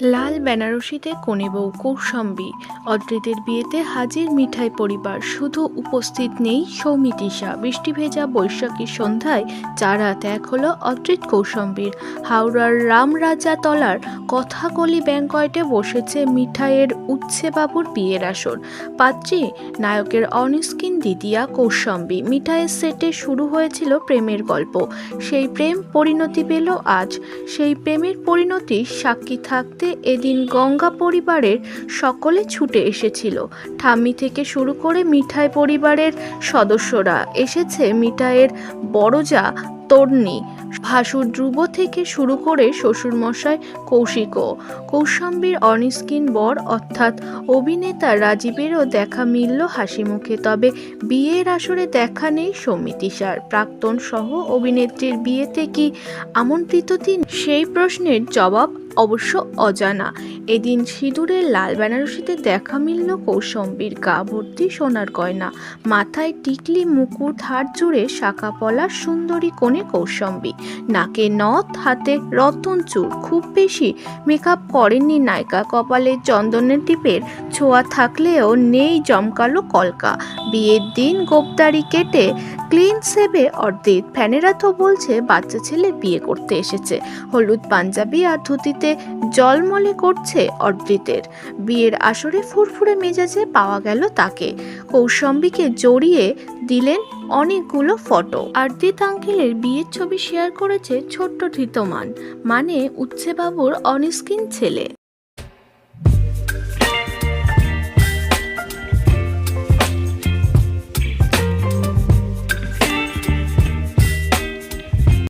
লাল বেনারসিতে কনে বউ কৌশাম্বী। অদ্রিতের বিয়েতে হাজির মিঠাই পরিবার। শুধু উপস্থিত নেই সৌমিতিশা বৃষ্টি ভেজা বৈশাখী সন্ধ্যায় চা রাত এক হলো অদ্রিত কৌশাম্বীর। হাওড়ার রামরাজা তলার কথাকলি ব্যাংকয়েটে বসেছে মিঠাইয়ের উচ্ছে বাবুর বিয়ের আসর। পাত্রী নায়কের অনস্কিন দিদিয়া কৌশম্বী। মিঠাইয়ের সেটে শুরু হয়েছিল প্রেমের গল্প। সেই প্রেম পরিণতি পেল আজ। সেই প্রেমের পরিণতি সাক্ষী থাকতে এদিন গঙ্গা পরিবারের সকলে ছুটে এসেছিল। ঠাম্মি থেকে শুরু করে মিঠাই পরিবারের সদস্যরা এসেছে মিঠাইয়ের বড়জা তর্নি ভাসুর ধ্রুব থেকে শুরু করে শ্বশুরমশাই কৌশিকও কৌশাম্বীর অনিস্কিন বর অর্থাৎ অভিনেতা রাজীবেরও দেখা মিলল হাসি মুখে। তবে বিয়ের আসরে দেখা নেই সৌমিতিশার প্রাক্তন সহ অভিনেত্রীর বিয়েতে কি আমন্ত্রিত তিনি? সেই প্রশ্নের জবাব অবশ্য অজানা। এদিন সিঁদুরের লাল বেনারসিতে দেখা মিলল কৌশম্বীর গা ভর্তি সোনার গয়না। মাথায় টিকলি মুকুট, হাত জুড়ে শাখা পলা সুন্দরী কোণে কৌশম্বী। নাকে নথ, হাতে রতন চুর খুব বেশি মেকআপ করেননি নায়িকা। কপালে চন্দনের টিপের ছোঁয়া থাকলেও নেই জমকালো কলকা। বিয়ের দিন গোপদারি কেটে ক্লিন সেবে অর্ধেক ফ্যানেরা তো বলছে বাচ্চা ছেলে বিয়ে করতে এসেছে। হলুদ পাঞ্জাবি আর ধুতিতে জলমলে করছে অর্ধৃতের বিয়ের আসরে ফুরফুরে মেজাজে পাওয়া গেল তাকে। কৌশম্বীকে জড়িয়ে দিলেন অনেকগুলো ফটো। আরদিত আঙ্কেলের বিয়ের ছবি শেয়ার করেছে ছোট্ট ধৃতমান মানে উচ্ছেবাবুর অনস্কিন ছেলে।